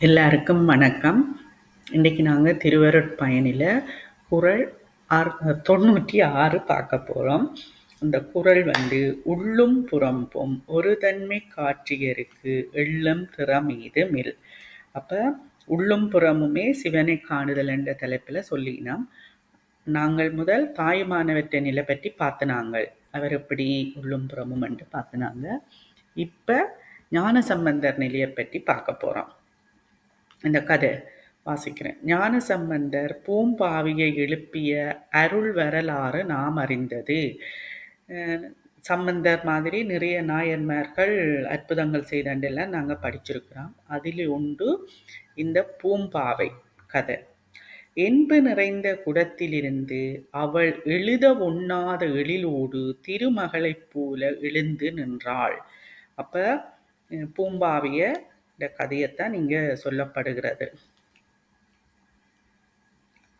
எல்லாருக்கும் வணக்கம். இன்றைக்கி நாங்கள் திருவருட்பயனில் குறள் ஆறு தொண்ணூற்றி ஆறு பார்க்க போகிறோம் அந்த குறள் வந்து உள்ளும் புறம்பும் ஒரு தன்மை காற்றியருக்கு எள்ளும் திறமீது மில். அப்போ உள்ளும் புறமுமே சிவனை காணுதல் என்ற தலைப்பில் சொல்லினோம். நாங்கள் முதல் தாயுமானவற்றை நிலை பற்றி பார்த்தினாங்கள் அவர் எப்படி உள்ளும் புறமும் என்று பார்த்தினாங்க இப்போ ஞான சம்பந்தர் நிலையை பற்றி பார்க்க போகிறோம் இந்த கதை வாசிக்கிறேன். ஞான சம்பந்தர் பூம்பாவியை எழுப்பிய அருள் வரலாறு நாம் அறிந்தது. சம்பந்தர் மாதிரி நிறைய நாயன்மார்கள் அற்புதங்கள் செய்தண்டெல்லாம் நாங்கள் படிச்சிருக்கிறோம். அதில் உண்டு இந்த பூம்பாவை கதை. என்பு நிறைந்த குடத்திலிருந்து அவள் எழுத உண்ணாத எழிலோடு திருமகளைப் போல எழுந்து நின்றாள். அப்போ பூம்பாவிய கதையைத்தான் இங்கே சொல்லப்படுகிறது.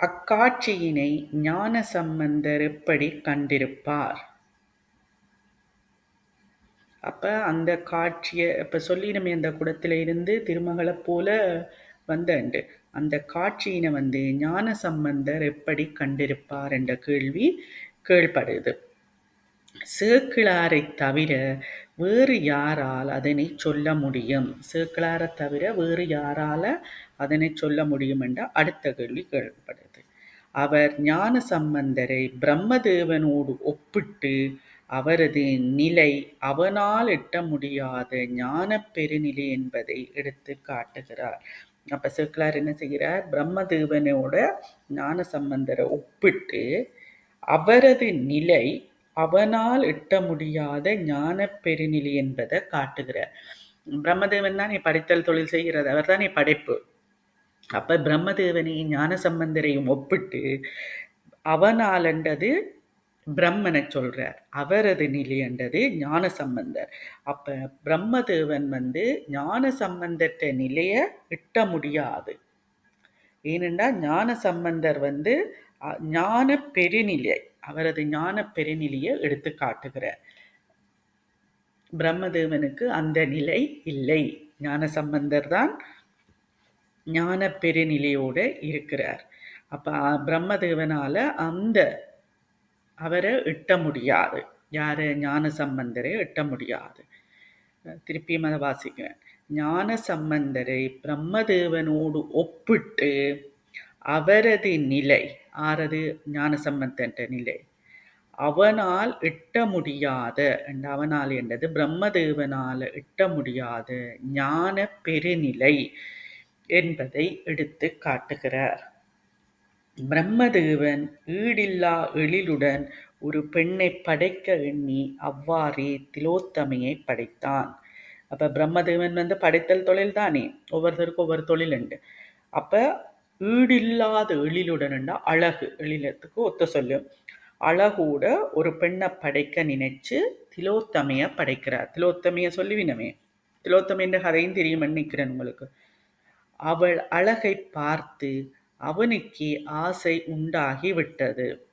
அக்காட்சியினை ஞான சம்பந்தர் எப்படி கண்டிருப்பார்? அப்போ அந்த காட்சியை இப்போ சொல்லிடுமே அந்த குடத்தில் இருந்து திருமகளை போல வந்தண்டு அந்த காட்சியினை வந்து ஞான சம்பந்தர் எப்படி கண்டிருப்பார் என்ற கேள்வி கேள்படுது. சேக்கிழாரை தவிர வேறு யாரால் அதனை சொல்ல முடியும்? சேக்கிழாரை தவிர வேறு யாரால் அதனை சொல்ல முடியும் என்ற அடுத்த கேள்வி கேள்விப்படுது அவர் ஞான சம்பந்தரை பிரம்மதேவனோடு ஒப்பிட்டு அவரது நிலை அவனால் எட்ட முடியாத ஞான பெருநிலை என்பதை எடுத்து காட்டுகிறார். அப்போ சேக்கிழார் என்ன செய்கிறார்? பிரம்மதேவனோட ஞான சம்பந்தரை ஒப்பிட்டு அவரது நிலை அவனால் எட்ட முடியாத ஞான பெருநிலை என்பதை காட்டுகிறார். பிரம்மதேவன் தான் நீ படைத்தல் தொழில் செய்கிறது. அவர் தான் நீ படைப்பு. அப்ப பிரம்மதேவனையும் ஞான சம்பந்தரையும் ஒப்பிட்டு அவனாலன்றது பிரம்மனை சொல்றார். அவரது நிலையண்டது ஞான சம்பந்தர் அப்ப பிரம்மதேவன் வந்து ஞான சம்பந்தற்ற நிலைய இட்ட முடியாது. ஏனென்றால் ஞான சம்பந்தர் வந்து ஞான பெருநிலை அவரது ஞான பெருநிலையை எடுத்து காட்டுகிறார். பிரம்மதேவனுக்கு அந்த நிலை இல்லை. ஞான சம்பந்தர் தான் ஞான பெருநிலையோடு இருக்கிறார். அப்போ பிரம்மதேவனால் அந்த அவரை எட்ட முடியாது. யார்? ஞான சம்பந்தரை எட்ட முடியாது. திருப்பியும் அதை வாசிக்கிறேன். ஞான சம்பந்தரை பிரம்மதேவனோடு ஒப்பிட்டு அவரது நிலை ஆறது ஞான நிலை அவனால் எட்ட முடியாத அவனால் என்றது பிரம்மதேவனால் எட்ட முடியாத ஞான பெருநிலை என்பதை எடுத்து காட்டுகிறார். பிரம்மதேவன் ஈடில்லா எழிலுடன் ஒரு பெண்ணை படைக்க எண்ணி அவ்வாறே திலோத்தமையை படைத்தான். அப்போ பிரம்மதேவன் வந்து படைத்தல் தொழில் தானே ஒவ்வொருத்தருக்கும் ஒவ்வொரு தொழில் உண்டு. அப்போ ஈடில்லாத எழிலுடன் அழகு எழிலத்துக்கு ஒத்த சொல்லும் அழகோட ஒரு பெண்ணை படைக்க நினைச்சு திலோத்தமைய படைக்கிறார். திலோத்தமைய சொல்லுவினமே திலோத்தமைன்ற கதையும் தெரியும் நினைக்கிறேன் உங்களுக்கு. அவள் அழகை பார்த்து அவனுக்கே ஆசை உண்டாகி விட்டது.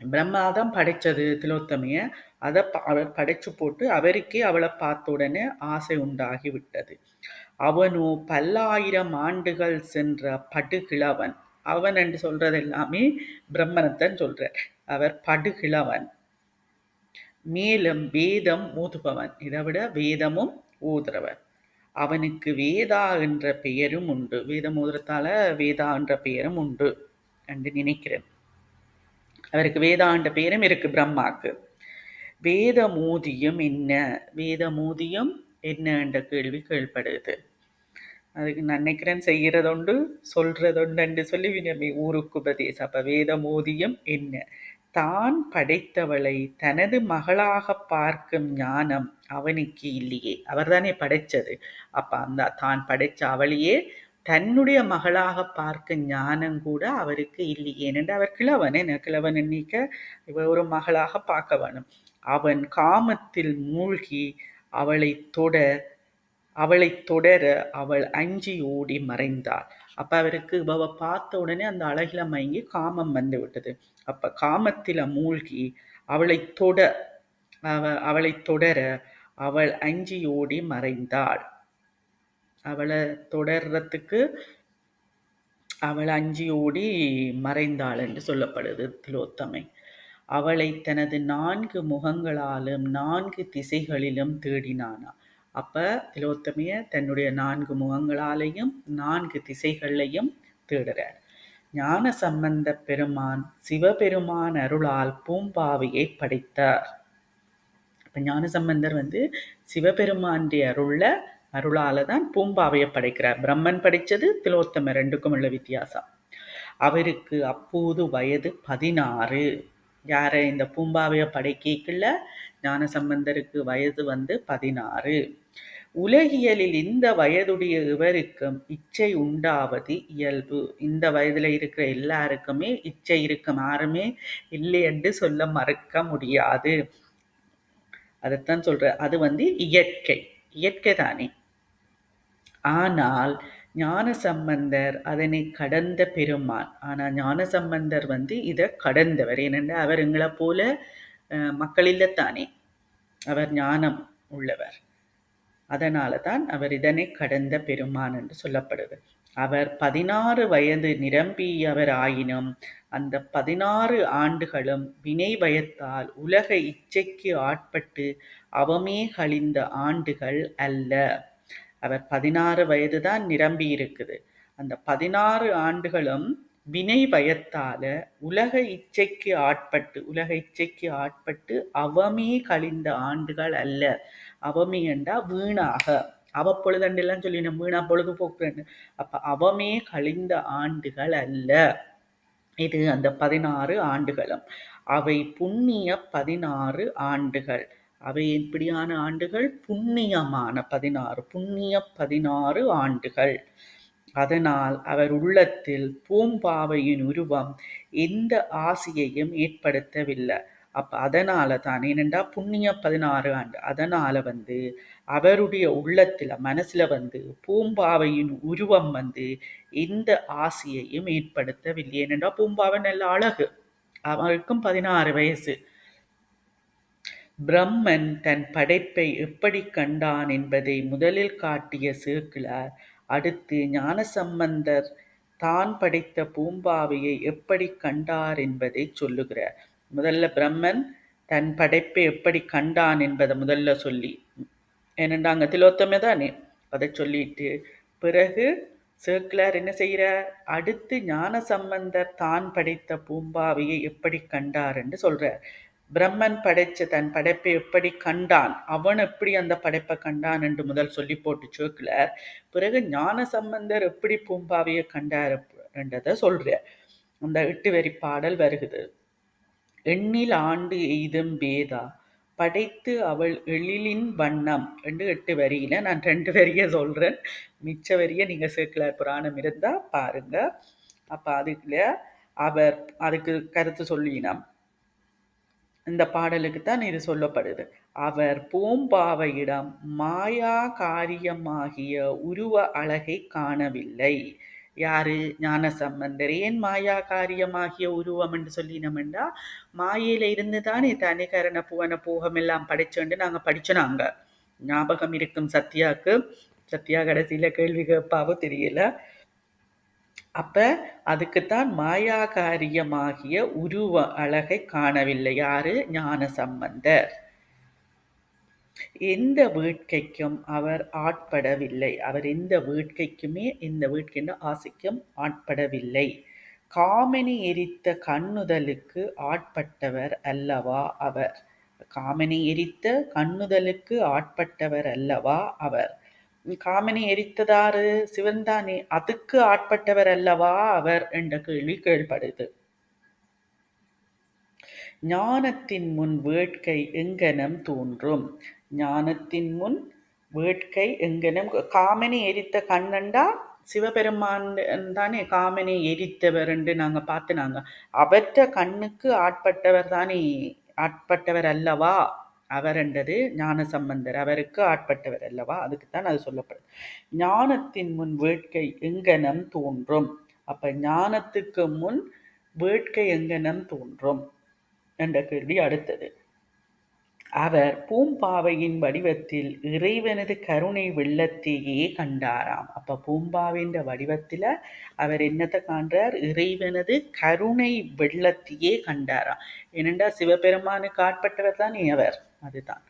பிரம்மாதான் படைச்சது திலோத்தமைய. அதை அவர் படைச்சு போட்டு அவருக்கே அவளை பார்த்த உடனே ஆசை உண்டாகி விட்டது. அவனோ பல்லாயிரம் ஆண்டுகள் சென்ற படுகிழவன். அவன் என்று சொல்றது எல்லாமே பிரம்மனத்தன் சொல்றார். அவர் படுகிழவன். மேலும் வேதம் ஊதுபவன். இதை விட வேதமும் ஊதுறவன் அவனுக்கு வேதா என்ற பெயரும் உண்டு. வேதம் ஊதுறத்தால வேதா என்ற பெயரும் உண்டு என்று நினைக்கிறேன். அவருக்கு வேதா என்ற பெயரும் இருக்கு பிரம்மாக்கு. வேதமூதியம் என்ன? வேதமூதியம் என்ன என்ற கேள்வி கேள்படுது அதுக்கு நினைக்கிறேன் செய்கிறதுண்டு சொல்றதுண்டு சொல்லி வினமே ஊருக்கு உபதேசம் அப்ப வேத மோதியம் என்ன? தான் படைத்தவளை தனது மகளாக பார்க்கும் ஞானம் அவனுக்கு இல்லையே. அவர்தானே படைச்சது அப்ப அந்த தான் படைச்ச அவளையே தன்னுடைய மகளாக பார்க்கும் ஞானம் கூட அவருக்கு இல்லையே. என்று அவர் கிழவன் என்ன கிழவன் எண்ணிக்க இவ ஒரு மகளாக பார்க்க வேணும். அவன் காமத்தில் மூழ்கி அவளை தொட அவளை தொடர அவள் அஞ்சி ஓடி மறைந்தாள். அப்ப அவருக்கு இவ பார்த்த உடனே அந்த அழகில மயங்கி காமம் வந்து விட்டது. அப்ப காமத்தில மூழ்கி அவளை தொட அவ அவளை தொடர அவள் அஞ்சி ஓடி மறைந்தாள். அவளை தொடர்றதுக்கு அவள் அஞ்சி ஓடி மறைந்தாள் என்று சொல்லப்படுது திலோத்தமை. அவளை தனது நான்கு முகங்களாலும் நான்கு திசைகளிலும் தேடினானா? அப்ப திலோத்தமைய தன்னுடைய நான்கு முகங்களாலையும் நான்கு திசைகளையும் தேடுறார் ஞான சம்பந்த பெருமான் சிவபெருமான் அருளால் பூம்பாவையை படைத்தார். இப்ப ஞானசம்பந்தர் வந்து சிவபெருமானுடைய அருள்ல அருளால தான் பூம்பாவையை படைக்கிறார். பிரம்மன் படிச்சது திலோத்தம ரெண்டுக்கும் உள்ள வித்தியாசம். அவருக்கு அப்போது வயது பதினாறு. யார? இந்த பூம்பாவையை படைக்கல ஞானசம்பந்தருக்கு வயது வந்து பதினாறு. உலகியலில் இந்த வயதுடைய இவருக்கும் இச்சை உண்டாவது இயல்பு. இந்த வயதுல இருக்கிற எல்லாருக்குமே இச்சை இருக்கும். யாருமே இல்லை என்று சொல்ல மறக்க முடியாது. அதைத்தான் சொல்ற அது வந்து இயற்கை. இயற்கை தானே. ஆனால் ஞான சம்பந்தர் அதனை கடந்த பெருமான். ஆனால் ஞான சம்பந்தர் வந்து இதை கடந்தவர். ஏனென்றால் அவர் எங்களை போல மக்கள் இல்லத்தானே. அவர் ஞானம் உள்ளவர். அதனால தான் அவர் இதனை கடந்த பெருமான் என்று சொல்லப்படுது. அவர் பதினாறு வயது நிரம்பியவர் ஆயினும் அந்த பதினாறு ஆண்டுகளும் வினை வயத்தால் உலக இச்சைக்கு ஆட்பட்டு அவமே கழிந்த ஆண்டுகள் அல்ல. அவர் பதினாறு வயது தான் நிரம்பி இருக்குது அந்த பதினாறு ஆண்டுகளும் வினை பயத்தால உலக இச்சைக்கு ஆட்பட்டு உலக இச்சைக்கு ஆட்பட்டு அவமே கழிந்த ஆண்டுகள் அல்ல. அவமே என்றா வீணாக. அவ சொல்லினேன் வீணா பொழுது போக்குறேன்னு அப்ப அவமே கழிந்த ஆண்டுகள் அல்ல. இது அந்த பதினாறு ஆண்டுகளும். அவை புண்ணிய பதினாறு ஆண்டுகள். அவை எப்படியான ஆண்டுகள்? புண்ணியமான பதினாறு. புண்ணிய பதினாறு ஆண்டுகள். அதனால் அவர் உள்ளத்தில் பூம்பாவையின் உருவம் எந்த ஆசையையும் ஏற்படுத்தவில்லை. அப்ப அதனால தான் ஏனென்றா புண்ணிய பதினாறு ஆண்டு. அதனால வந்து அவருடைய உள்ளத்துல மனசுல வந்து பூம்பாவையின் உருவம் வந்து எந்த ஆசையையும் ஏற்படுத்தவில்லை. ஏனென்றா பூம்பாவை நல்ல அழகு. அவருக்கும் பதினாறு வயசு. பிரம்மன் தன் படைப்பை எப்படி கண்டான் என்பதை முதலில் காட்டிய சேக்கிழார் அடுத்து ஞானசம்பந்தர் தான் படைத்த பூம்பாவையை எப்படி கண்டார் என்பதை சொல்லுகிறார். முதல்ல பிரம்மன் தன் படைப்பை எப்படி கண்டான் என்பதை முதல்ல சொல்லி ஏனென்றா அங்கே திலோத்தமே தானே அதை சொல்லிட்டு பிறகு சேக்கிலார் என்ன செய்கிறார்? அடுத்து ஞான சம்பந்தர் தான் படைத்த பூம்பாவையை எப்படி கண்டார் என்று சொல்கிறார் பிரம்மன் படைச்ச தன் படைப்பை எப்படி கண்டான்? அவன் எப்படி அந்த படைப்பை கண்டான் என்று முதல் சொல்லி போட்டு சோக்கில் பிறகு ஞான சம்பந்தர் எப்படி பூம்பாவையை கண்டார் என்றதை சொல்கிறார் அந்த எட்டு வரி பாடல் வருகுது எண்ணில் ஆண்டு எய்தும் பேதா? படைத்து அவள் எழிலின் வண்ணம். ரெண்டு எட்டு வரியில நான் ரெண்டு வரிய சொல்றேன். மிச்ச வரிய நீங்க சேர்க்கலார் புராணம் இருந்தா பாருங்க. அப்ப அதுக்குள்ள அவர் அதுக்கு கருத்து சொல்லினம். இந்த பாடலுக்கு தான் இது சொல்லப்படுது. அவர் பூம்பாவையிடம் மாயா காரியமாகிய உருவ அழகை காணவில்லை. யாரு? ஞான சம்பந்தர் ஏன் மாயா காரியமாகிய உருவம் என்று சொல்லினோம்டா மாயையில இருந்து தானே தனிகரண புவன போகம் எல்லாம் படிச்சோண்டு நாங்க படிச்சோனாங்க ஞாபகம் இருக்கும் சத்யாக்கு. சத்யா கடைசியில கேள்வி கேட்பாவோ தெரியல. அப்ப அதுக்குத்தான் மாயா காரியமாகிய உருவ அழகை காணவில்லை. யாரு? ஞான சம்பந்தர் எந்த வேட்கைக்கும் அவர் ஆட்படவில்லை. அவர் எந்த வேட்கைக்குமே இந்த வேட்கின்ற ஆசைக்கும் ஆட்படவில்லை. காமனி எரித்த கண்ணுதலுக்கு ஆட்பட்டவர் அல்லவா அவர்? காமனி எரித்த கண்ணுதலுக்கு ஆட்பட்டவர் அல்லவா அவர்? காமினி எரித்ததாறு சிவன்தானே அதுக்கு ஆட்பட்டவர் அல்லவா அவர்? என்ற கேள்வி கேள்படுது. ஞானத்தின் முன் வேட்கை எங்கனம் தோன்றும்? ஞானத்தின் முன் வேட்கை எங்கனும் காமனி எரித்த கண்ணண்டா சிவபெருமான் தானே காமனை எரித்தவர் என்று நாங்கள் பார்த்து நாங்கள் அவற்ற கண்ணுக்கு ஆட்பட்டவர் தானே ஆட்பட்டவர் அல்லவா? அவர் என்றது ஞான சம்பந்தர் அவருக்கு ஆட்பட்டவர் அல்லவா? அதுக்குத்தான் அது சொல்லப்படுது. ஞானத்தின் முன் வேட்கை எங்கனம் தோன்றும். அப்ப ஞானத்துக்கு முன் வேட்கை எங்கனம் தோன்றும் என்ற கேள்வி அடுத்தது. அவர் பூம்பாவையின் வடிவத்தில் இறைவனது கருணை வெள்ளத்தையே கண்டாராம். அப்ப பூம்பாவின்ற வடிவத்தில் அவர் என்னத்தை காண்றார்? இறைவனது கருணை வெள்ளத்தையே கண்டாராம். ஏனென்றா சிவபெருமானுக்கு ஆட்பட்டவர் தானே அவர். அதுதான்.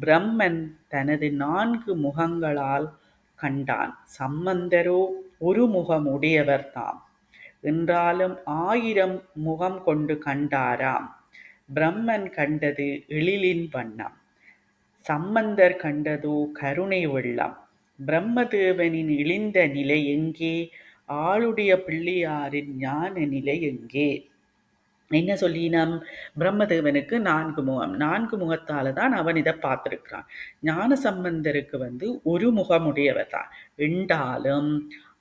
பிரம்மன் தனது நான்கு முகங்களால் கண்டான். சம்பந்தரோ ஒரு முகம் உடையவர் தாம். என்றாலும் ஆயிரம் முகம் கொண்டு கண்டாராம். பிரம்மன் கண்டது எழிலின் வண்ணம் சம்பந்தர் கண்டதோ கருணை வெள்ளம். பிரம்மதேவனின் இழிந்த நிலை எங்கே? ஆளுடைய பிள்ளையாரின் ஞான நிலை எங்கே? என்ன சொல்லினம்? பிரம்மதேவனுக்கு நான்கு முகம். நான்கு முகத்தால தான் அவன் இதை பார்த்துருக்கிறான். ஞான சம்பந்தருக்கு வந்து ஒரு முகமுடையவர் தான் என்றாலும்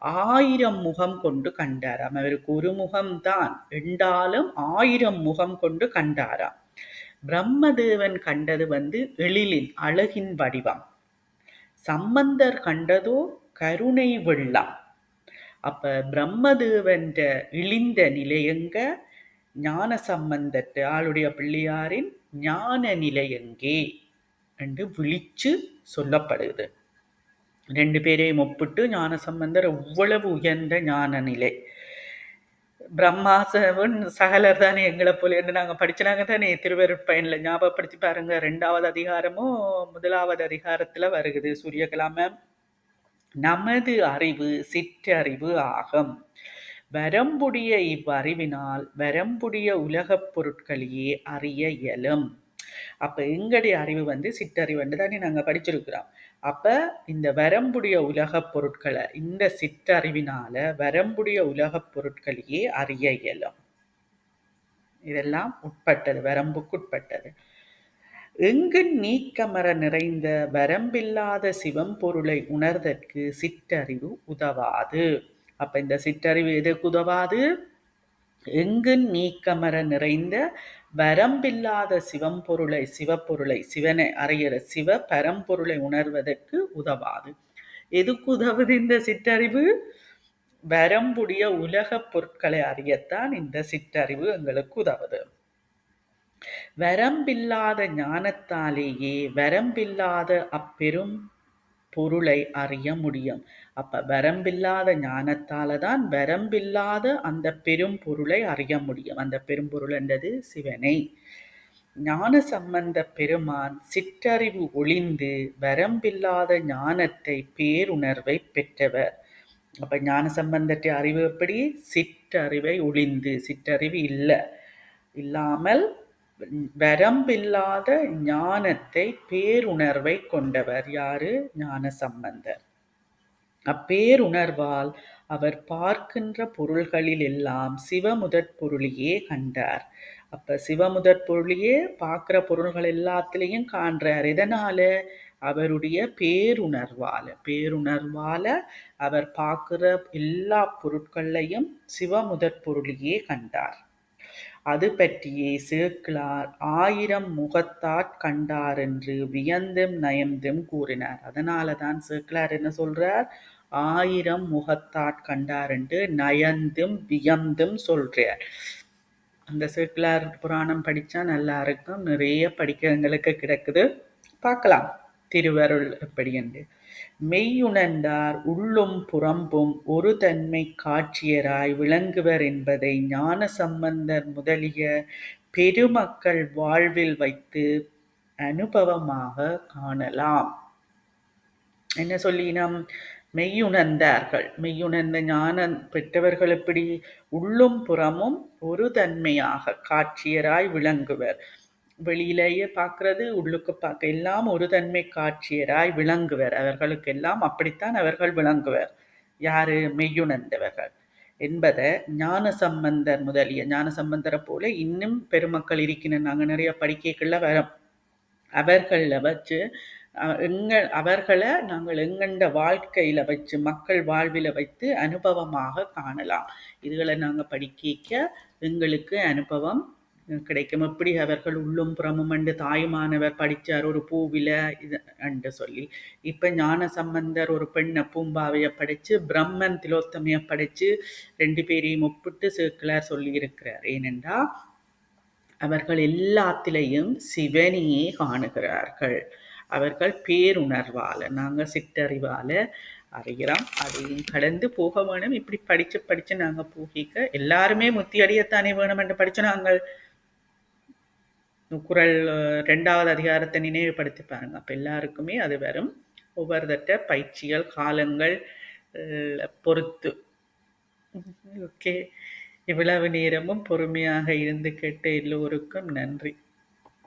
ஆயிரம் முகம் கொண்டு கண்டாராம். அவருக்கு ஒரு முகம்தான் என்றாலும் ஆயிரம் முகம் கொண்டு கண்டாராம். பிரம்மதேவன் கண்டது வந்து எழிலின் அழகின் வடிவம். சம்பந்தர் கண்டதோ கருணை வெள்ளம். அப்ப பிரம்மதேவன் இழிந்த நிலையங்க ஞான சம்பந்தத்து ஆளுடைய பிள்ளையாரின் ஞான நிலையங்கே என்று விழிச்சு சொல்லப்படுது. ரெண்டு பேரையும் ஒப்பிட்டு ஞான சம்பந்தர் எவ்வளவு உயர்ந்த ஞான நிலை. பிரம்மாசவன் சகலர் தானே எங்களை போல என்று நாங்கள் படிச்சினாங்க தானே திருவருட்பயனில் ஞாபகப்படுத்தி பாருங்க ரெண்டாவது அதிகாரமும் முதலாவது அதிகாரத்தில் வருகுது சூரியகலாம நமது அறிவு சிற்றறிவு ஆகும். வரம்புடைய இவ்வறிவினால் வரம்புடைய உலகப் பொருட்களையே அறிய இயலும். அப்போ எங்களுடைய அறிவு வந்து சிற்றறிவுன்னு தானே நாங்கள் படிச்சிருக்கிறோம். அப்ப இந்த வரம்புடைய உலகப் பொருட்களை இந்த சிற்றறிவினால வரம்புடைய உலகப் பொருட்களையே அறிய இயலும். இதெல்லாம் உட்பட்டது வரம்புக்குட்பட்டது. எங்கு நீக்கமர நிறைந்த வரம்பில்லாத சிவம் பொருளை உணர்தற்கு சிற்றறிவு உதவாது. அப்ப இந்த சிற்றறிவு எதுக்கு உதவாது? எங்கு நீக்கமர நிறைந்த வரம்பில்லாத சிவம்பொருளை சிவப்பொருளை சிவனை அறையிற சிவ பரம்பொருளை உணர்வதற்கு உதவாது. எதுக்கு உதவுது இந்த சிற்றறிவு? வரம்புடைய உலக பொருட்களை அறியத்தான் இந்த சிற்றறிவு எங்களுக்கு உதவுது. வரம்பில்லாத ஞானத்தாலேயே வரம்பில்லாத அப்பெரும் பொருளை அறிய முடியும். அப்ப வரம்பில்லாத ஞானத்தால தான் வரம்பில்லாத அந்த பெரும் பொருளை அறிய முடியும். அந்த பெரும்பொருள் என்றது சிவனை. ஞான சம்பந்த பெருமான் சிற்றறிவு ஒளிந்து வரம்பில்லாத ஞானத்தை பேருணர்வை பெற்றவர். அப்ப ஞான சம்பந்தத்தை அறிவு எப்படி? சிற்றறிவை ஒளிந்து. சிற்றறிவு இல்லை. இல்லாமல் வரம்பில்லாத ஞானத்தை பேருணர்வை கொண்டவர் யாரு? ஞான சம்பந்தர். அப்பேருணர்வால் அவர் பார்க்கின்ற பொருள்களில் எல்லாம் சிவமுதற் பொருளையே கண்டார். அப்ப சிவமுதற் பொருளையே பார்க்கிற பொருள்கள் எல்லாத்திலையும் காண்றார். எதனால? அவருடைய பேருணர்வால. பேருணர்வால அவர் பார்க்கிற எல்லா பொருட்களையும் சிவமுதற் பொருளையே கண்டார். அது பற்றியே சேக்கிழார் ஆயிரம் முகத்தாற் கண்டாரென்று வியந்தும் நயந்தும் கூறினார். அதனால தான் சேக்கிழார் என்ன சொல்றார்? ஆயிரம் முகத்தாற் கண்டாரென்று நயந்தும் வியந்தும் சொல்றார். அந்த சேக்கிழார் புராணம் படித்தா நல்லா இருக்கும். நிறைய படிக்க எங்களுக்கு கிடக்குது. பார்க்கலாம். திருவருள் எப்படி என்று மெய்யுணர்ந்தார் உள்ளும் புறம்பும் ஒரு தன்மை காட்சியராய் விளங்குவர் என்பதை ஞான சம்பந்தர் முதலிய பெருமக்கள் வாழ்வில் வைத்து அனுபவமாக காணலாம். என்ன சொல்லினம்? மெய்யுணர்ந்தார்கள். மெய்யுணர்ந்த ஞானம் பெற்றவர்கள் எப்படி? உள்ளும் புறமும் ஒரு தன்மையாக காட்சியராய் விளங்குவர். வெளியிலேயே பார்க்கறது உள்ளுக்கு பார்க்க எல்லாம் ஒரு தன்மை காட்சியராய் விளங்குவர். அவர்களுக்கெல்லாம் அப்படித்தான் அவர்கள் விளங்குவர். யாரு? மெய்யுணர்ந்தவர்கள். என்பதை ஞான சம்பந்தர் முதலிய ஞான சம்பந்தரை போல இன்னும் பெருமக்கள் இருக்கின்ற நாங்கள் நிறைய படிக்கைகள்ல வரோம். அவர்களில் வச்சு எங்கள் அவர்களை நாங்கள் எங்கண்ட வாழ்க்கையில் வச்சு மக்கள் வாழ்வில் வைத்து அனுபவமாக காணலாம். இதுகளை நாங்கள் படிக்க எங்களுக்கு அனுபவம் கிடைக்கும். எப்படி அவர்கள் உள்ளும் புறமும் அண்டு தாயுமானவர் படித்தார் ஒரு பூவில இது அண்டு சொல்லி. இப்போ ஞான சம்பந்தர் ஒரு பெண்ணை பூம்பாவையை படித்து பிரம்மன் திலோத்தமையை படித்து ரெண்டு பேரையும் ஒப்பிட்டு சேர்க்கலார் சொல்லியிருக்கிறார். ஏனென்றா அவர்கள் எல்லாத்திலையும் சிவனையே காணுகிறார்கள். அவர்கள் பேருணர்வால் நாங்கள் சிற்றறிவால அறிகிறோம். அதையும் கடந்து போக வேணும். இப்படி படித்து படித்து நாங்கள் போகிக்க எல்லாருமே முத்தியடியத்தானே வேணும் என்று படித்து நாங்கள் குரல் ரெண்டாவது அதிகாரத்தை நினைவுபடுத்தி பாருங்க. அப்போ எல்லாருக்குமே அது வரும். ஒவ்வொருத்தட்ட பயிற்சிகள் காலங்கள் பொறுத்து. ஓகே. இவ்வளவு நேரமும் பொறுமையாக இருந்து கேட்ட எல்லோருக்கும் நன்றி.